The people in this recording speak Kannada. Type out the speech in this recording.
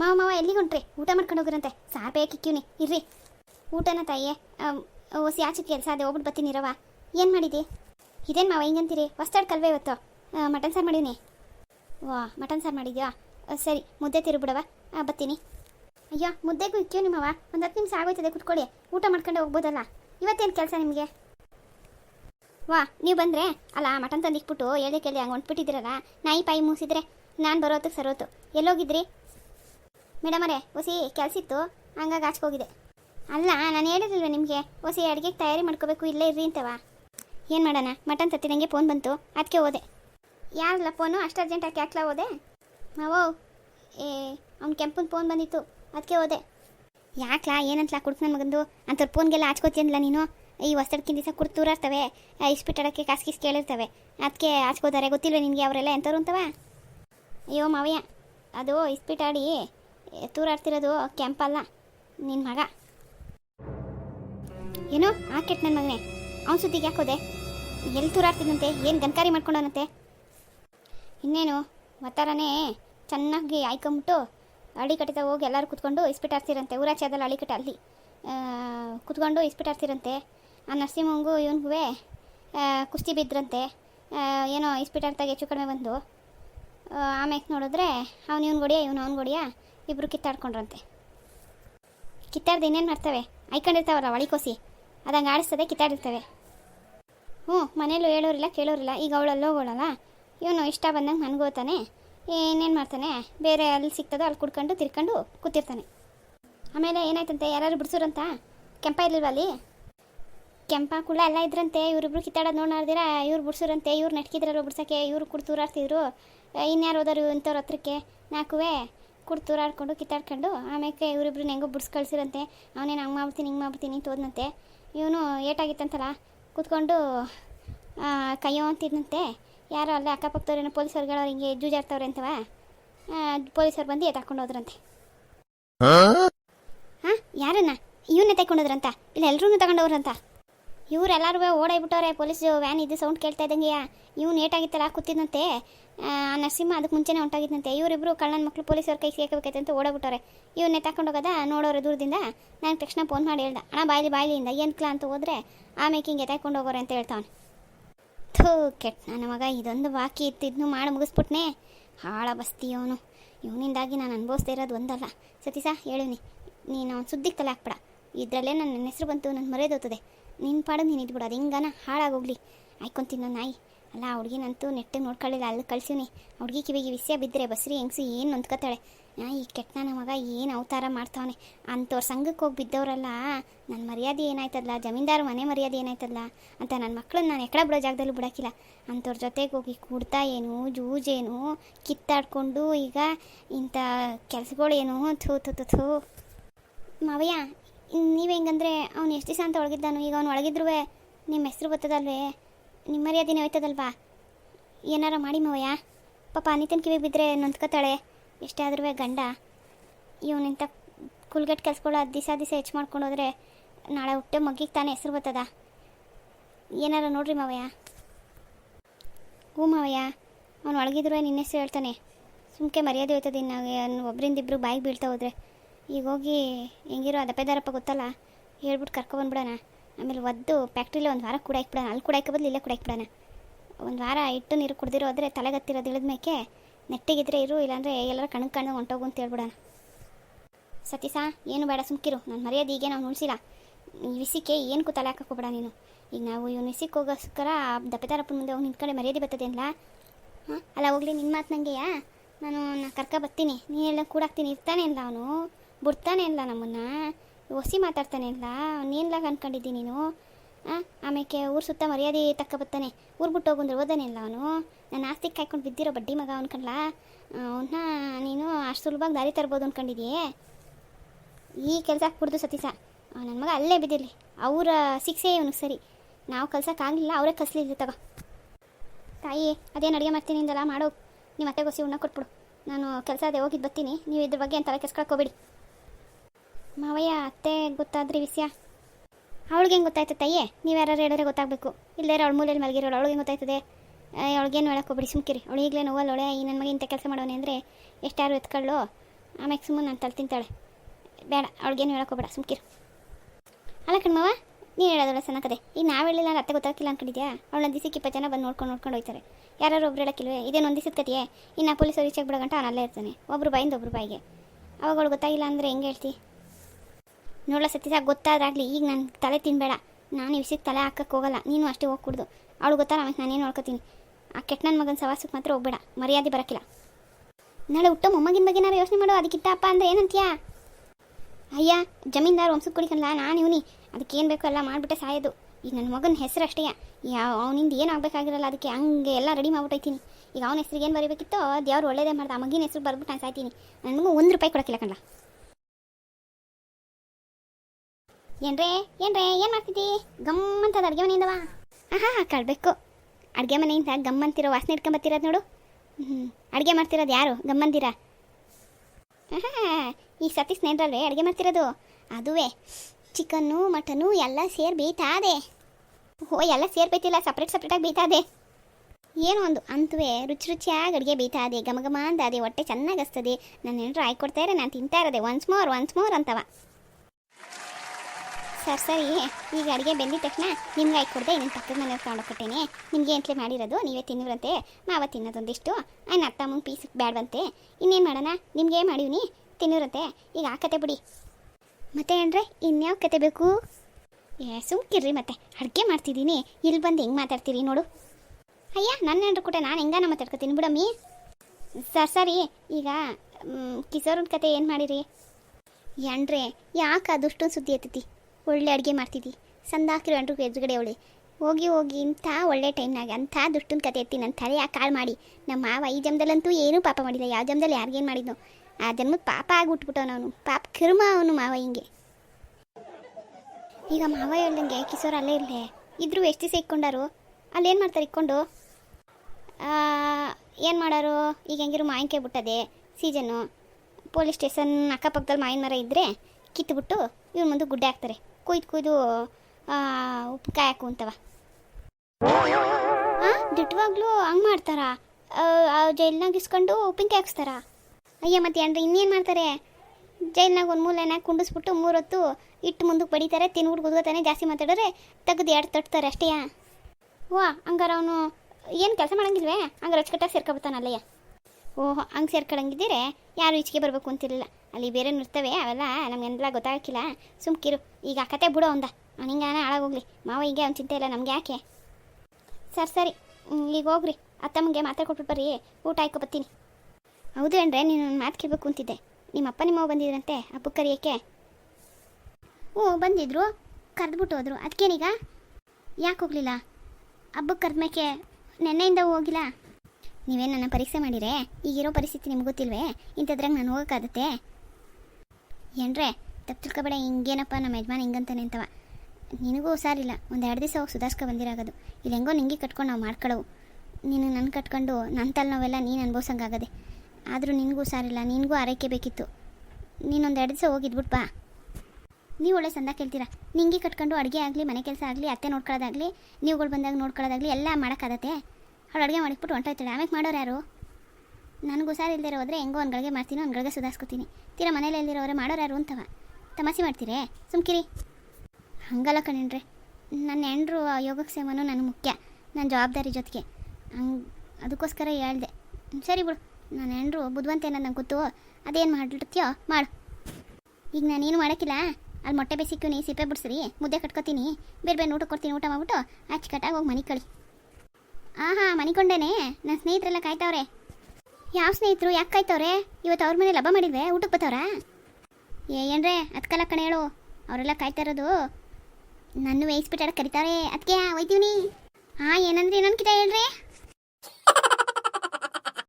ಮಾವ ಮಾವ, ಎಲ್ಲಿಗೆ ಹೊಂಟ್ರಿ ಊಟ ಮಾಡ್ಕೊಂಡು ಹೋಗ್ರಂತೆ. ಸಾರ್ ಬೇಗ ಕಿಕ್ಕಿವ್ನಿ. ಇರ್ರಿ. ಊಟನ ತಾಯಿಯೇ ಹೊಸಿ ಆಚೆ ಕೆಲಸ ಅದೇ ಹೋಗ್ಬಿಟ್ಟು ಬರ್ತೀನಿ ಇರವಾ ಏನು ಮಾಡಿದಿ? ಇದೇನು ಮಾವ, ಹಿಂಗಂತೀರಿ? ಹೊಸ್ತಾಡ್ ಕಲ್ವೆ ಇವತ್ತು. ಮಟನ್ ಸಾರು ಮಾಡೀನಿ ವಾ, ಮಟನ್ ಸಾರು ಮಾಡಿದ್ಯಾ? ಸರಿ, ಮುದ್ದೆ ತಿರುಬಿಡವ ಬರ್ತೀನಿ. ಅಯ್ಯೋ, ಮುದ್ದೆಗೂ ಇಕ್ಕೋ ನಿಮ್ಮವ ಒಂದು ಹತ್ತು ನಿಮಿಷ ಆಗೋಯ್ತದೆ, ಕುತ್ಕೊಳ್ಳಿ. ಊಟ ಮಾಡ್ಕೊಂಡೆ ಹೋಗ್ಬೋದಲ್ಲ. ಇವತ್ತೇನು ಕೆಲಸ ನಿಮಗೆ? ವಾ, ನೀವು ಬಂದರೆ? ಅಲ್ಲ ಮಟನ್ ತಂದು ಇಕ್ಬಿಟ್ಟು ಎಳ್ದೆ ಕೇಳಿ ಹಂಗೆ ಹೊಂಟ್ಬಿಟ್ಟಿದ್ದೀರಲ್ಲ? ನಾಯಿ, ಪಾಯಿ ಮೂಸಿದ್ರೆ ನಾನು ಬರೋದಕ್ಕೆ ಸರೋತು ಎಲ್ಲೋಗಿದ್ರಿ? ಮೇಡಮರೇ ಹೊಸಿ ಕೆಲಸ ಇತ್ತು, ಹಂಗಾಗಿ ಆಚೆಗೋಗಿದೆ ಅಲ್ಲ, ನಾನು ಹೇಳಿರಲ್ವ ನಿಮಗೆ ಹೊಸಿ ಅಡುಗೆಗೆ ತಯಾರಿ ಮಾಡ್ಕೋಬೇಕು, ಇಲ್ಲೇ ಇರ್ರಿ ಅಂತವ? ಏನು ಮಾಡೋಣ, ಮಟನ್ ತತ್ತಿನಂಗೆ ಫೋನ್ ಬಂತು ಅದಕ್ಕೆ ಹೋದೆ. ಯಾರಲ್ಲ ಫೋನು ಅಷ್ಟು ಅರ್ಜೆಂಟಾಗಿ ಹಾಕ್ಲಾ ಹೋದೆ? ಮಾವೋ ಏ, ಅವ್ನು ಕೆಂಪನ ಫೋನ್ ಬಂದಿತ್ತು ಅದಕ್ಕೆ ಹೋದೆ. ಯಾಕ್ಲಾ, ಏನಂತಲಾ ಕುಡ್ಕ ನನ್ನ ಮಗಂದು? ಅಂಥವ್ರ ಫೋನ್ಗೆಲ್ಲ ಹಚ್ಕೋತಿಯಲ್ಲ ನೀನು? ಈ ಹೊಸದಕ್ಕಿಂತ ದಿವಸ ಕುಡ್ದು ತೂರಾಡ್ತವೆ ಇಸ್ಪಿಟಾಡೋಕ್ಕೆ ಕಾಸು ಕೀಸ್ ಕೇಳಿರ್ತವೆ. ಅದಕ್ಕೆ ಹಚ್ಕೋತಾರೆ ಗೊತ್ತಿಲ್ವೇ ನಿನಗೆ ಅವರೆಲ್ಲ ಎಂಥವ್ರು ಅಂತವ? ಅಯ್ಯೋ ಮಾವಯ್ಯ, ಅದು ಇಸ್ಪಿಟಾಡಿ ತೂರಾಡ್ತಿರೋದು ಕೆಂಪಲ್ಲ. ನಿನ್ನ ಮಗ. ಏನೋ ಆ ಕೆಟ್ಟ ನನ್ನ ಮಗನೇ. ಅವನ ಸುದ್ದಿಗೆ ಯಾಕೋದೆ ಎಲ್ಲಿ ತೂರಾಡ್ತಿದ್ದಂತೆ ಏನು ಗನ್ಕಾರಿ ಮಾಡ್ಕೊಂಡವನಂತೆ? ಇನ್ನೇನು ಮತ್ತಾರನೇ ಚೆನ್ನಾಗಿ ಆಯ್ಕೊಂಬಿಟ್ಟು ಅಡಿ ಕಟ್ಟಿದಾಗ ಹೋಗಿ ಎಲ್ಲರೂ ಕುತ್ಕೊಂಡು ಇಸ್ಪಿಟ್ ಆಡ್ತಿರಂತೆ ಊರಾಚೆ ಅದಲ್ಲ ಅಳಿಕಟ್ಟ ಅಲ್ಲಿ. ಕುತ್ಕೊಂಡು ಇಸ್ಪಿಟ್ ಆಡ್ತಿರಂತೆ ಆ ನರಸಿಂಹಂಗೂ ಇವನಿಗೂ ಕುಸ್ತಿ ಬಿದ್ರಂತೆ. ಏನೋ ಇಸ್ಪಿಟ್ ಆಡ್ತಾಗ ಹೆಚ್ಚು ಕಡಿಮೆ ಬಂದು. ಆಮೇಲೆ ನೋಡಿದ್ರೆ ಅವ್ನು ಇವ್ನು ಹೊಡಿಯ ಇವ್ನು ಅವ್ನು ಹೊಡಿಯ ಇಬ್ಬರು ಕಿತ್ತಾಡ್ಕೊಂಡ್ರಂತೆ. ಕಿತ್ತಾಡ್ದು ಇನ್ನೇನು ಮಾಡ್ತವೆ? ಐಕೊಂಡಿರ್ತಾವಲ್ಲ ಒಳಿಕೋಸಿ ಅದಂಗೆ ಆಡಿಸ್ತದೆ, ಕಿತ್ತಾಡಿರ್ತವೆ. ಹ್ಞೂ, ಮನೇಲೂ ಹೇಳೋರಿಲ್ಲ, ಕೇಳೋರಿಲ್ಲ. ಈಗ ಅವಳಲ್ಲಿ ಹೋಗೋಳಲ್ಲ? ಇವನು ಇಷ್ಟ ಬಂದಂಗೆ ನನಗೋತಾನೆ ಏನೇನು ಮಾಡ್ತಾನೆ? ಬೇರೆ ಅಲ್ಲಿ ಸಿಗ್ತದೋ ಅಲ್ಲಿ ಕುಡ್ಕೊಂಡು, ತಿರ್ಕೊಂಡು ಕೂತಿರ್ತಾನೆ. ಆಮೇಲೆ ಏನಾಯ್ತಂತೆ? ಯಾರು ಬಿಡ್ಸೋರಂತ? ಕೆಂಪ ಇರಲಿಲ್ವ ಅಲ್ಲಿ? ಕೆಂಪ ಕುಳ್ಳ ಎಲ್ಲ ಇದ್ರಂತೆ. ಇವರಿಬ್ರು ಕಿತ್ತಾಡೋದು ನೋಡ್ದಿರ? ಇವ್ರು ಬಿಡ್ಸೋರಂತೆ. ಇವ್ರು ನೆಟ್ಕಿದ್ರಲ್ಲ ಬಿಡ್ಸೋಕ್ಕೆ? ಇವರು ಕುಡ್ತೂರಾಡ್ತಿದ್ರು ಇನ್ಯಾರು ಹೋದೋರು ಇಂಥವ್ರ ಹತ್ರಕ್ಕೆ? ನಾಲ್ಕುವೆ ಕುಡ್ ತೂರಾಡ್ಕೊಂಡು ಕಿತ್ತಾಡ್ಕೊಂಡು ಆಮೇಲೆ ಇವರಿಬ್ರು ಹೆಂಗೋ ಬಿಡ್ಸ್ ಕಳ್ಸಿರಂತೆ ಅವನೇನು ಹಂಗೆ ಮಾಡ್ಬಿಡ್ತೀನಿ ಹಿಂಗೆ ಮಾಡ್ಬಿಡ್ತೀನಿ ತೋದ್ನಂತೆ ಇವನು ಏಟಾಗಿತ್ತಂತಲ್ಲ ಕೂತ್ಕೊಂಡು ಕೈಯೋ ಅಂತಿದ್ನಂತೆ ಯಾರೋ ಅಲ್ಲೇ ಅಕ್ಕಪಕ್ಕದವ್ರೇನೋ ಪೊಲೀಸವ್ರುಗಳು ಹಿಂಗೆ ಜೂಜಾಡ್ತವ್ರೆ ಅಂತವ? ಪೊಲೀಸರು ಬಂದು ಎತ್ತಾಕೊಂಡು ಹೋದ್ರಂತೆ. ಹಾಂ? ಯಾರನ್ನ? ಇವನ್ನೇ ತಗೊಂಡೋದ್ರಂತ ಇಲ್ಲ ಎಲ್ಲರೂ ತಗೊಂಡವ್ರಂತ ಇವರೆಲ್ಲರೂ ಓಡಾಯ್ಬಿಟ್ಟವ್ರೆ, ಪೊಲೀಸ್ ವ್ಯಾನ್ ಇದು ಸೌಂಡ್ ಕೇಳ್ತಾ ಇದ್ದಂಗೆ ಇವ್ನು ಏಟಾಗಿತ್ತಲ್ಲ ಕೂತಿದ್ದಂತೆ ನರಸಿಂಹ ಅದಕ್ಕೆ ಮುಂಚೆನೇ ಹೊಂಟಾಗಿದ್ದಂತೆ ಇವರಿಬ್ಬರು ಕಳ್ಳನ ಮಕ್ಕಳು ಪೊಲೀಸವ್ರ ಕೈ ಸೇರ್ಕೋಬೇಕೈತೆ ಅಂತ ಓಡಾಬಿಟ್ಟವ್ರೆ ಇವನ್ನೇ ತಗೊಂಡು ಹೋಗೋದ? ನೋಡೋರು ದೂರದಿಂದ? ನಾನು ತಕ್ಷಣ ಫೋನ್ ಮಾಡಿ ಹೇಳ್ದೆ. ಅಣ್ಣ, ಬಾಯ್ಲಿ, ಬಾಯ್ಲಿಯಿಂದ ಏನ್ಕ್ಲಾ ಅಂತ ಹೋದ್ರೆ ಆಮೇಲೆ ಹಿಂಗೆ ತಗೊಂಡು ಹೋಗೋರೆ ಅಂತ ಹೇಳ್ತಾವನು. ಥೂ, ಕೆಟ್ಟ ನನ್ನ ಮಗ. ಇದೊಂದು ಬಾಕಿ ಇತ್ತು. ಇದನ್ನು ಮಾಡಿ, ಮುಗಿಸ್ಬಿಟ್ನೆ. ಹಾಳ ಬಸ್ತಿ ಅವನು. ಇವನಿಂದಾಗಿ ನಾನು ಅನುಭವಿಸ್ತಾ ಇರೋದು ಒಂದಲ್ಲ. ಸತೀಸ ಹೇಳಿವ್ನಿ ನೀನು ಅವ್ನು ಸುದ್ದಿಗೆ ತಲೆ ಹಾಕ್ಬೇಡ. ಇದರಲ್ಲೇ ನನ್ನ ಹೆಸರು ಬಂತು ನನ್ನ ಮರೆಯೋದೋಗ್ತದೆ ನಿನ್ನ ಪಾಡ ನೀನು ಇದ್ಬಿಡು ಅದು ಹಿಂಗನ ಹಾಳಾಗೋಗ್ಲಿ ಆಯ್ಕೊಂತೀನಿ ನಾಯಿ. ಅಲ್ಲ ಹುಡುಗಿನಂತೂ ನೆಟ್ಟಿಗೆ ನೋಡ್ಕೊಳ್ಳಿಲ್ಲ. ಅಲ್ಲಿ ಕಳ್ಸೀನಿ ಹುಡುಗಿ ಕಿವಿಗೆ ವಿಷಯ ಬಿದ್ದರೆ ಬಸ್ರಿ ಹೆಂಗ್ಸು ಏನು ನೊಂದ್ಕೋತಾಳೆ ಈ ಕೆಟ್ಟ ನನ್ನ ಮಗ ಏನು ಅವತಾರ ಮಾಡ್ತಾವನೆ. ಅಂಥವ್ರ ಸಂಘಕ್ಕೆ ಹೋಗಿ ಬಿದ್ದವರಲ್ಲ ನನ್ನ ಮರ್ಯಾದೆ ಏನಾಯ್ತದಲ್ಲ ಜಮೀನ್ದಾರ ಮನೆ ಮರ್ಯಾದೆ ಏನಾಯ್ತದಲ್ಲ ಅಂತ ನನ್ನ ಮಕ್ಕಳನ್ನ ನಾನು ಎಕ್ಕಡ ಬಿಡೋ ಜಾಗದಲ್ಲೂ ಬಿಡೋಕ್ಕಿಲ್ಲ. ಅಂಥವ್ರ ಜೊತೆಗೆ ಹೋಗಿ ಕುಡ್ತಾ ಏನು, ಜೂಜೇನು, ಕಿತ್ತಾಡ್ಕೊಂಡು ಈಗ ಇಂಥ ಕೆಲಸಗಳೇನು ಥೂ ಥೂ ಥೂ ಥೂ. ಮಾವಯ್ಯ ನೀವು ಹೆಂಗಂದ್ರೆ ಅವ್ನು ಎಷ್ಟು ದಿವಸ ಅಂತ ಒಳಗಿದ್ದಾನು, ಈಗ ಅವ್ನು ಒಳಗಿದ್ರೂ ನಿಮ್ಮ ಹೆಸರು ಗೊತ್ತದಲ್ವೇ ನಿಮ್ಮ ಮರ್ಯಾದೆನೇ ಹೋಯ್ತದಲ್ವಾ ಏನಾರ ಮಾಡಿ ಮಾವಯ್ಯ. ಪಾಪ ಅನಿತನ ಕಿವಿ ಬಿದ್ದರೆ ನೊಂದ್ಕೊತಾಳೆ. ಎಷ್ಟೇ ಆದ್ರೂ ಗಂಡ. ಇವನಿಂತ ಕುಲ್ಗಟ್ಟು ಅದು ದಿವಸ ದಿವಸ ಹೆಚ್ಚು ಮಾಡ್ಕೊಂಡು ಹೋದರೆ ನಾಳೆ ಹುಟ್ಟೆ ಮಗ್ಗಿಗೆ ತಾನೇ ಹೆಸರು ಬರ್ತದ ಏನಾರ ನೋಡ್ರಿ ಮಾವಯ್ಯ. ಹ್ಞೂ ಮಾವಯ್ಯ, ಅವ್ನು ಒಳಗಿದ್ರೆ ನಿನ್ನ ಹೆಸರು ಹೇಳ್ತಾನೆ. ಸುಮ್ಕೆ ಮರ್ಯಾದೆ ಹೋಯ್ತದೆ ಇನ್ನು ಒಬ್ಬರಿಂದ ಇಬ್ಬರು ಬಾಯಿಗೆ ಬೀಳ್ತಾ ಹೋದ್ರೆ. ಈಗ ಹೋಗಿ ಹೆಂಗಿರೋ ದಪ್ಪೆದಾರಪ್ಪ ಗೊತ್ತಲ್ಲ? ಹೇಳ್ಬಿಟ್ಟು ಕರ್ಕೊಬಂದ್ಬಿಡೋಣ ಆಮೇಲೆ ಒದ್ದು ಫ್ಯಾಕ್ಟ್ರಿಲಿ ಒಂದು ವಾರ ಕುಡಾಕ್ಬಿಡೋಣ ಅಲ್ಲಿ ಕೂಡ ಬದಲು ಇಲ್ಲೇ ಕುಡಾಕ್ಬಿಡೋಣ ಒಂದು ವಾರ ಇಟ್ಟು ನೀರು ಕುಡ್ದಿರೋ ಆದರೆ ತಲೆಗತ್ತಿರೋದು ಇಳಿದ ಮೇಕೆ ನೆಟ್ಟಿಗಿದ್ರೆ ಇರು, ಇಲ್ಲಾಂದರೆ ಎಲ್ಲರ ಕಣ್ಣು ಕಣ್ಣು ಹೊಂಟೋಗು ಅಂತ ಹೇಳ್ಬಿಡೋಣ. ಸತೀಸ ಏನು ಬೇಡ ಸುಮ್ಕಿರು ನಾನು ಮರ್ಯಾದೆ ಈಗ ನಾವು ಉಳಿಸಿಲ್ಲ ಈ ವಿಸಿಕೆ ಏನು ಕೂತಲೆ ಹಾಕೋಬೇಡ ನೀನು. ಈಗ ನಾವು ಇವನು ವಿಸಿಕ್ ಹೋಗೋಸ್ಕರ ದಪ್ಪೆದಾರಪ್ಪನ ಮುಂದೆ ಹೋಗಿ ನಿಂತ್ಕೊಂಡೆ ಮರ್ಯಾದೆ ಬರ್ತದೆ ಅಲ್ಲ ಹಾಂ? ಅಲ್ಲ ಹೋಗ್ಲಿ ನಿನ್ನ ಮಾತು ನನಗೆಯಾ ನಾನು ನಾ ಕರ್ಕ ಬರ್ತೀನಿ. ನೀನೆಲ್ಲ ಕೂಡಾಕ್ತೀನಿ. ಇರ್ತಾನೆ ಇಲ್ಲ ಅವನು? ಬಿಡ್ತಾನೆ ಇಲ್ಲ ನಮ್ಮನ್ನು. ಒಸಿ ಮಾತಾಡ್ತಾನೆ ಇಲ್ಲ. ನೀನ್ಲಾಗ ಅನ್ಕೊಂಡಿದ್ದೀನಿ ನೀನು? ಆಮೇಲೆ ಊರು ಸುತ್ತ ಮರ್ಯಾದೆ ತಕ್ಕ ಬರ್ತಾನೆ. ಊರು ಬಿಟ್ಟು ಹೋಗಂದ್ರೆ ಓದಾನೆ ಇಲ್ಲ ಅವನು. ನನ್ನ ಆಸ್ತಿ ಕಾಯ್ಕೊಂಡು ಬಿದ್ದಿರೋ ಬಡ್ಡಿ ಮಗ ಅನ್ಕಂಡ್ಲ ಅವನ್ನ ನೀನು ಅಷ್ಟು ಸುಲಭವಾಗಿ ದಾರಿ ತರ್ಬೋದು ಅನ್ಕೊಂಡಿದ್ಯೇ? ಈ ಕೆಲಸ ಕುಡ್ದು ಸತೀಸ ನನ್ನ ಮಗ ಅಲ್ಲೇ ಬಿದ್ದಿರಲಿ. ಅವರ ಶಿಕ್ಷೆ ಇವನಿಗೆ ಸರಿ. ನಾವು ಕಲ್ಸೋಕ್ಕಾಗಲಿಲ್ಲ ಅವರೇ ಕಲಿಸ್ಲಿಲ್ಲ ತಗೋ. ತಾಯಿ, ಅದೇನು ಅಡುಗೆ ಮಾಡ್ತೀನಿ ಅಂದಲ್ಲ, ಮಾಡೋ. ನಿಮ್ಮ ಅತ್ತೆ ಗೊಸಿ ಉಣ್ಣ ಕೊಟ್ಬಿಡು. ನಾನು ಕೆಲಸ ಅದೇ ಹೋಗಿದ್ದು ಬರ್ತೀನಿ. ನೀವು ಇದ್ರ ಬಗ್ಗೆ ಅಂತ ಕೆಸ್ಕೊಳಕ್ಕೆ ಹೋಗ್ಬೇಡಿ. ಮಾವಯ್ಯ, ಅತ್ತೆ ಗೊತ್ತಾದ್ರಿ ವಿಷಯ? ಅವಳಿಗೆ ಹೆಂಗೆ ಗೊತ್ತಾಯ್ತು ತಾಯಿಯೇ? ನೀವು ಯಾರು ಹೇಳಿದ್ರೆ ಗೊತ್ತಾಗಬೇಕು. ಇಲ್ಲೇ ಅವಳ ಮೂಲೆಯಲ್ಲಿ ಮಲಗಿರೋಳು, ಅವಳಿಗೆ ಗೊತ್ತಾಯ್ತದೆ? ಅವಳಿಗೇನು ಹೇಳಕ್ಕೆ ಹೋಗ್ಬಿಡಿ ಸುಮ್ಕಿರಿ ಅವಳು ಈಗಲೇ ನೋವಲ್ಲ ಒಳ್ಳೆ ಈ ನನ್ನ ಮಗ ಇಂಥ ಕೆಲಸ ಮಾಡೋನೆ ಅಂದರೆ ಎಷ್ಟಾರು ಎತ್ಕೊಳ್ಳು? ಆಮ್ಯಾಗ ಸುಮ್ಮನೆ ನಾನು ತಲೆ ತಿಂತಾಳೆ ಬೇಡ ಹೇಳಕ್ಕೆ ಹೋಗ್ಬೇಡ ಸುಮ್ಕಿರು ಅಲ್ಲ ಕಣ್ಮವ ನೀನು ಹೇಳೋದಲ್ಲ ಸಣ್ಣಕದೆ ಈಗ ನಾವು ಹೇಳಿಲ್ಲ ಅತ್ತೆ ಗೊತ್ತಾಗ್ತಿಲ್ಲ ಅಂದ್ಕೊಂಡಿದ್ಯಾ ಅವಳನ್ನ ದಿಸಕ್ಕೆ ಇಪ್ಪತ್ತು ಜನ ಬಂದು ನೋಡ್ಕೊಂಡು ನೋಡ್ಕೊಂಡು ಹೋಗ್ತಾರೆ ಯಾರು ಒಬ್ರು ಹೇಳಕ್ಕಿಲ್ವೇ? ಇದೇನು ಒಂದು ದಿಸದ ಕತೆಯೇ? ಇನ್ನು ಪೊಲೀಸ್ ಈಚೆಗೆ ಬಿಡೋ ಗಂಟ ಅವನಲ್ಲೇ ಇರ್ತಾನೆ. ಒಬ್ರು ಬಾಯಿಂದ ಒಬ್ರು ಬಾಯಿಗೆ. ಅವಾಗ ಅವಳು ಗೊತ್ತಾಗಿಲ್ಲ ಅಂದರೆ ಹೆಂಗೆ ಹೇಳ್ತಿ? ನೋಡಲ ಸತ್ಯ ಗೊತ್ತಾದ್ರಾಗಲಿ, ಈಗ ನಾನು ತಲೆ ತಿನ್ಬೇಡ. ನಾನು ಈ ವಿಷಯಕ್ಕೆ ತಲೆ ಹಾಕಕ್ಕೆ ಹೋಗಲ್ಲ. ನೀನು ಅಷ್ಟೇ ಹೋಗಿ ಕುಡ್ದು ಅವಳು ಗೊತ್ತಲ್ಲ ಆಮೇಲೆ ನಾನೇನು ನೋಡ್ಕೊತೀನಿ. ಆ ಕೆಟ್ಟ ನನ್ನ ಮಗನ ಸವಾಸಕ್ಕೆ ಮಾತ್ರ ಹೋಗ್ಬೇಡ. ಮರ್ಯಾದೆ ಬರೋಕ್ಕಿಲ್ಲ ನಾಳೆ ಹುಟ್ಟೋ ಮೊಮ್ಮಗಿನ ಬಗ್ಗೆ ನಾವು ಯೋಚನೆ ಮಾಡೋ ಅದಕ್ಕಿತ್ತ ಅಪ್ಪ ಅಂದರೆ ಏನಂತೀಯಾ? ಅಯ್ಯ, ಜಮೀನ್ದಾರ್ ವಂಶಕ್ಕೆ ಕುಡಿಕಲ್ಲ ನಾನು ಇವನಿ. ಅದಕ್ಕೆ ಏನು ಬೇಕೋ ಎಲ್ಲ ಮಾಡಿಬಿಟ್ಟೆ ಸಾಯೋದು. ಈಗ ನನ್ನ ಮಗನ ಹೆಸರು ಅಷ್ಟೇ. ಯಾವ ಅವನಿಂದ ಏನು ಆಗಬೇಕಾಗಿರಲ್ಲ ಅದಕ್ಕೆ ಹಂಗೆ ಎಲ್ಲ ರೆಡಿ ಮಾಡ್ಬಿಟ್ಟೈತೀನಿ ಈಗ ಅವನ ಹೆಸ್ರಿಗೆ ಏನು ಬರೀಬೇಕಿತ್ತು ದೇವ್ರು ಒಳ್ಳೇದೇ ಮಾಡ್ದೆ, ಆ ಮಗಿನ ಹೆಸರು ಬರ್ಬಿಟ್ಟು ನಾನು ಸಾಯ್ತೀನಿ. ನನಗೂ ಒಂದು ರೂಪಾಯಿ ಕೊಡೋಕ್ಕಿಲ್ಲ ಕಣ್ಣ ಏನ್ರೇ ಏನ್ರೇ, ಏನು ಮಾಡ್ತಿದ್ದಿ? ಗಮ್ಮಂತದ ಅಡುಗೆ ಮನೆಯಿಂದವ ಆಹಾ, ಕಳ್ಬೇಕು. ಅಡುಗೆ ಮನೆಯಿಂದ ಗಮ್ ಅಂತಿರೋ ವಾಸನೆ ಇಟ್ಕೊಂಬತ್ತಿರೋದು ನೋಡು. ಹ್ಞೂ ಅಡುಗೆ ಮಾಡ್ತಿರೋದು ಯಾರು? ಗಮ್ಮಂದಿರ? ಈ ಸತಿ ಸ್ನೇಹಿತರಲ್ವೇ ಅಡುಗೆ ಮಾಡ್ತಿರೋದು? ಅದುವೇ, ಚಿಕನ್ನು ಮಟನು ಎಲ್ಲ ಸೇರಿ ಬೇಯ್ತಾದೆ. ಓ ಎಲ್ಲ ಸೇರಿ ಬೇಯ್ತಿಲ್ಲ ಸಪ್ರೇಟ್ ಸಪ್ರೇಟಾಗಿ ಬೇಯ್ತಾದೆ. ಏನೋ ಒಂದು ಅಂತುವೆ, ರುಚಿ ರುಚಿಯಾಗಿ ಅಡುಗೆ ಬೇಯ್ತಾದೆ, ಘಮ ಘಮ ಅಂದಾದೆ, ಹೊಟ್ಟೆ ಚೆನ್ನಾಗಿ ಹಸ್ತದೆ. ನನ್ನ ಏನಾರು ಇರೋ ನಾನು ತಿಂತಾ ಇರೋದೆ. ಒನ್ಸ್ ಮೋರ್ ಒನ್ಸ್ ಮೋರ್ ಅಂತವ. ಸರ್, ಸರಿ ಈಗ ಅಡುಗೆ ಬೆಂದಿದ ತಕ್ಷಣ ನಿಮ್ಗೆ ಆಯ್ತು ಕೊಡದೆ ಇನ್ನೊಂದು ಪಕ್ಕದ ಮನೆಯವ್ರು ತಗೊಂಡೋಗ್ಕೊಟ್ಟೇನೆ ನಿಮಗೆ ಎಂಟ್ಲೆ ಮಾಡಿರೋದು, ನೀವೇ ತಿನ್ನೋರಂತೆ. ಮಾವ ತಿನ್ನೋದೊಂದಿಷ್ಟು. ಅನ್ನ ಅತ್ತಮ್ಮಂಗೆ ಪೀಸ್ ಬ್ಯಾಡ್ವಂತೆ. ಇನ್ನೇನು ಮಾಡೋಣ? ನಿಮ್ಗೆ ಮಾಡೀವಿ ತಿನ್ನೋರಂತೆ. ಈಗ ಆ ಕತೆ ಬಿಡಿ. ಮತ್ತೆ ಏನ್ರೆ ಇನ್ಯಾವ ಕತೆ ಬೇಕು? ಏ ಸುಮ್ಕಿರ್ರಿ ಮತ್ತೆ. ಅಡುಗೆ ಮಾಡ್ತಿದ್ದೀನಿ. ಇಲ್ಲಿ ಬಂದು ಹೆಂಗೆ ಮಾತಾಡ್ತೀರಿ ನೋಡು. ಅಯ್ಯ ನನ್ನ ಹೆಂಡ್ರು ಕೂಡ ನಾನು ಹೆಂಗಾನ ಮಾತಾಡ್ಕೊತೀನಿ ಬಿಡಮ್ಮಿ. ಸರ್, ಸರಿ. ಈಗ ಕಿಸೋರ್ ಕತೆ ಏನು ಮಾಡಿರಿ? ಎಂಡ್ರೆ ಯಾಕೆ ಅದುಷ್ಟೊಂದು ಸುದ್ದಿ ಎತ್ತತಿ ಒಳ್ಳೆ ಅಡುಗೆ ಮಾಡ್ತಿದ್ದಿ. ಸಂದಾಕಿರೋ ಎಂಟ್ರು ಎದುರುಗಡೆ ಅವಳೆ. ಹೋಗಿ ಹೋಗಿ ಇಂಥ ಒಳ್ಳೆ ಟೈಮ್ನಾಗ ಅಂಥ ದುಷ್ಟನ ಕತೆ ಎತ್ತಿ ನನ್ನ ತಲೆ ಆ ಕಾಳು ಮಾಡಿ. ನಮ್ಮ ಮಾವ ಈ ಜಮ್ದಲ್ಲಂತೂ ಏನೂ ಪಾಪ ಮಾಡಿಲ್ಲ, ಯಾವ ಜನ್ಮದಲ್ಲಿ ಯಾರಿಗೇನು ಮಾಡಿದ್ನೋ. ಆ ಜನ್ಮದ ಪಾಪ ಆಗಿಬಿಟ್ಬಿಟ್ಟವನು ಅವನು. ಪಾಪ ಕಿರ್ಮ ಅವನು ಮಾವ ಹಿಂಗೆ. ಈಗ ಮಾವ ಹೇಳ್ದಂಗೆ, ಕಿಶೋರ್ ಅಲ್ಲೇ ಇಲ್ಲೇ ಇದ್ರು ಎಷ್ಟು ದಿವಸ ಇಕ್ಕೊಂಡಾರು ಅಲ್ಲೇನು ಮಾಡ್ತಾರೆ ಇಕ್ಕೊಂಡು ಏನು ಮಾಡೋರು? ಈಗ ಹೆಂಗಿರು ಮಾವಿನಕಾಯಿ ಬಿಟ್ಟದೆ ಸೀಸನ್ನು ಪೊಲೀಸ್ ಸ್ಟೇಷನ್ ಅಕ್ಕಪಕ್ಕದಲ್ಲಿ ಮಾವಿನ ಮರ ಇದ್ದರೆ ಕಿತ್ತುಬಿಟ್ಟು ಇವ್ರ ಮುಂದೆ ಗುಡ್ಡೆ ಹಾಕ್ತಾರೆ. ಕುಯ್ದು ಕುಯ್ದು ಉಪ್ಪುಕಾಯಿ ಹಾಕು ಅಂತವ ದಿಟ್ಟವಾಗ್ಲೂ ಹಂಗೆ ಮಾಡ್ತಾರಾ? ಜೈಲ್ನಾಗ ಇಸ್ಕೊಂಡು ಉಪ್ಪಿನಕಾಯಿ ಹಾಕ್ಸ್ತಾರ? ಅಯ್ಯ, ಮತ್ತೆ ಏನ್ರಿ ಇನ್ನೇನು ಮಾಡ್ತಾರೆ? ಜೈಲ್ನಾಗ ಒಂದು ಮೂಲೆನ ಕುಂಡಿಸ್ಬಿಟ್ಟು ಮೂರೊತ್ತು ಇಟ್ಟು ಮುಂದಕ್ಕೆ ಬಡಿತಾರೆ, ತಿನ್ಬಿಟ್ಟು ಕುದ್ಕೋತಾನೆ, ಜಾಸ್ತಿ ಮಾತಾಡಿದ್ರೆ ತೆಗೆದು ಎರಡು ತಟ್ತಾರೆ ಅಷ್ಟೇಯಾ ವಾ ಹಂಗಾರ ಅವನು ಏನು ಕೆಲಸ ಮಾಡಂಗಿಲ್ವೇ? ಹಂಗಾರೆ ಅಚ್ಚುಕಟ್ಟಾಗಿ ಸೇರ್ಕೊಬತ್ತಾನಲ್ಲಯ್ಯ ಓಹೋ ಹಂಗೆ ಸೇರ್ಕೊಳಂಗಿದ್ದೀರೆ ಯಾರು ಈಚೆಗೆ ಬರಬೇಕು ಅಂತಿರಲಿಲ್ಲ. ಅಲ್ಲಿ ಬೇರೆ ಇರ್ತವೆ ಅವೆಲ್ಲ ನಮಗೆಲ್ಲ ಗೊತ್ತಾಗಕ್ಕಿಲ್ಲ ಸುಮ್ಕಿರು, ಈಗ ಕತೆ ಬಿಡೋ ಒಂದ ನಾನು ಹಾಳಾಗೋಗ್ಲಿ. ಮಾವ ಹೀಗೆ ಅವ್ನು ಚಿಂತೆ ಇಲ್ಲ, ನಮ್ಗೆ ಯಾಕೆ? ಸರ್, ಸರಿ. ಈಗ ಹೋಗ್ರಿ. ಅತ್ತಮ್ಮಗೆ ಮಾತ್ರ ಕೊಟ್ಬಿಟ್ಟು ಬರ್ರಿ. ಊಟ ಆಯ್ಕೊ ಬರ್ತೀನಿ. ಹೌದು ಅಂದರೆ ನೀನು ಮಾತು ಕೇಳಬೇಕು ಅಂತಿದ್ದೆ. ನಿಮ್ಮ ಅಪ್ಪ ನಿಮ್ಮ ಬಂದಿದ್ರಂತೆ ಹಬ್ಬಕ್ಕೆ ಕರಿಯೋಕ್ಕೆ? ಓ, ಬಂದಿದ್ರು. ಕರೆದ್ಬಿಟ್ಟು ಹೋದ್ರು. ಅದಕ್ಕೇನೀಗ ಯಾಕೆ ಹೋಗಲಿಲ್ಲ? ಹಬ್ಬಕ್ಕೆ ಕರೆದ್ಮೇಕೆ ನೆನ್ನೆಯಿಂದ ಹೋಗಿಲ್ಲ? ನೀವೇ ನನ್ನ ಪರೀಕ್ಷೆ ಮಾಡಿರೆ? ಈಗಿರೋ ಪರಿಸ್ಥಿತಿ ನಿಮ್ಗೆ ಗೊತ್ತಿಲ್ವೇ? ಇಂಥದ್ರಾಗ ನಾನು ಹೋಗೋಕ್ಕಾಗತ್ತೆ? ಏನ್ರೆ, ತಪ್ಪು ತಿಳ್ಕೊಬೇಡ, ಹಿಂಗೇನಪ್ಪ ನಮ್ಮ ಯಜಮಾನ ಹಿಂಗಂತಾನೆ ಅಂತವ. ನಿನಗೂ ಹುಷಾರಿಲ್ಲ. ಒಂದು ಎರಡು ದಿವಸ ಹೋಗಿ ಸುಧಾರ್ಸ್ಕೊ ಬಂದಿರಾಗೋದು. ಇಲ್ಲಿ ಹೆಂಗೋ ನಿಂಗೆ ಕಟ್ಕೊಂಡು ನಾವು ಮಾಡ್ಕೊಳ್ಳವು ನೀನು ನನ್ನ ಕಟ್ಕೊಂಡು ನನ್ನ ತಲೆ ನೋವೆಲ್ಲ ನೀನು ಅನುಭವಿಸಂಗಾಗದೆ. ಆದರೂ ನಿನಗೂ ಹುಷಾರಿಲ್ಲ, ನಿನಗೂ ಆರೈಕೆ ಬೇಕಿತ್ತು. ನೀನೊಂದು ಎರಡು ದಿವಸ ಹೋಗಿದ್ಬಿಟ್ಟು ಬಾ. ನೀವು ಒಳ್ಳೆ ಸಂದ ಕೇಳ್ತೀರಾ? ನಿಂಗೆ ಕಟ್ಕೊಂಡು ಅಡುಗೆ ಆಗಲಿ, ಮನೆ ಕೆಲಸ ಆಗಲಿ, ಅತ್ತೆ ನೋಡ್ಕೊಳ್ಳೋದಾಗಲಿ ನೀವುಗಳು ಬಂದಾಗ ನೋಡ್ಕೊಳ್ಳೋದಾಗಲಿ ಎಲ್ಲ ಮಾಡೋಕ್ಕಾಗತ್ತೆ? ಅವಳು ಅಡುಗೆ ಮಾಡಿಬಿಟ್ಟು ಹೊಂಟೋಯ್ತಾಳೆ. ಆಮೇಲೆ ಮಾಡೋರು ಯಾರು? ನನಗೆ ಇಲ್ಲದೆ ಹೋದರೆ ಹೆಂಗೋ ಒಂದು ಗಳಿಗೆ ಮಾಡ್ತೀನಿ, ಒಂದು ಗಳಿಗೆ ಸುಧಾರಿಸ್ಕೊತೀನಿ. ತೀರಾ ಮನೇಲಿ ಇಲ್ದಿರೋರೆ ಮಾಡೋರು ಯಾರು ಅಂತವ? ತಮಾಷೆ ಮಾಡ್ತೀರೇ? ಸುಮ್ಕಿರಿ ಹಂಗಲ್ಲ ಕಣ್ರಿ ನನ್ನ ಹೆಂಡ್ರು ಯೋಗಕ್ಷೇಮನೂ ನನಗೆ ಮುಖ್ಯ ನನ್ನ ಜವಾಬ್ದಾರಿ ಜೊತೆಗೆ. ಹಂಗೆ ಅದಕ್ಕೋಸ್ಕರ ಹೇಳ್ದೆ. ಸರಿ ಬಿಡು ನನ್ನ ಹೆಂಡ್ರು ಬುದ್ಧವಂತ ಏನೋ ನಂಗೆ ಗೊತ್ತು, ಅದೇನು ಮಾಡಿರ್ತೀಯೋ ಮಾಡು. ಈಗ ನಾನೇನು ಮಾಡೋಕ್ಕಿಲ್ಲ? ಅಲ್ಲಿ ಮೊಟ್ಟೆ ಬೇಸಿಕ್ಕೀನಿ ಸಿಪ್ಪೆ ಬಿಡ್ಸ್ರಿ, ಮುದ್ದೆ ಕಟ್ಕೊತೀನಿ, ಬೇರೆ ಬೇರೆ ಊಟ ಕೊಡ್ತೀನಿ ಊಟ ಮಾಡ್ಬಿಟ್ಟು ಅಚ್ಚುಕಟ್ಟಾಗಿ ಹೋಗಿ ಮನೆ ಕಳಿ. ಆಹಾ, ಮನಿಕೊಂಡೇನೆ. ನನ್ನ ಸ್ನೇಹಿತರೆಲ್ಲ ಕಾಯ್ತಾವ್ರೆ. ಯಾವ ಸ್ನೇಹಿತರು, ಯಾಕೆ ಕಾಯ್ತವ್ರೆ? ಇವತ್ತು ಅವ್ರ ಮನೇಲಿ ಲಭ ಮಾಡಿದ್ವೆ ಊಟಕ್ಕೆ ಬತ್ತವ್ರಾ? ಏ, ಏನ್ರೇ ಅದಕ್ಕೆಲ್ಲ ಕಣೆ ಹೇಳು. ಅವರೆಲ್ಲ ಕಾಯ್ತಾ ಇರೋದು. ನನ್ನ ಬೇಯಿಸ್ಬಿಟ್ಟಾಡ ಕರಿತಾರೆ. ಅದಕ್ಕೆ ಒಯ್ತೀವಿ ಹಾಂ ಏನಂದ್ರೆ ಇನ್ನೊಂದು ಕಿತ ಹೇಳ್ರಿ?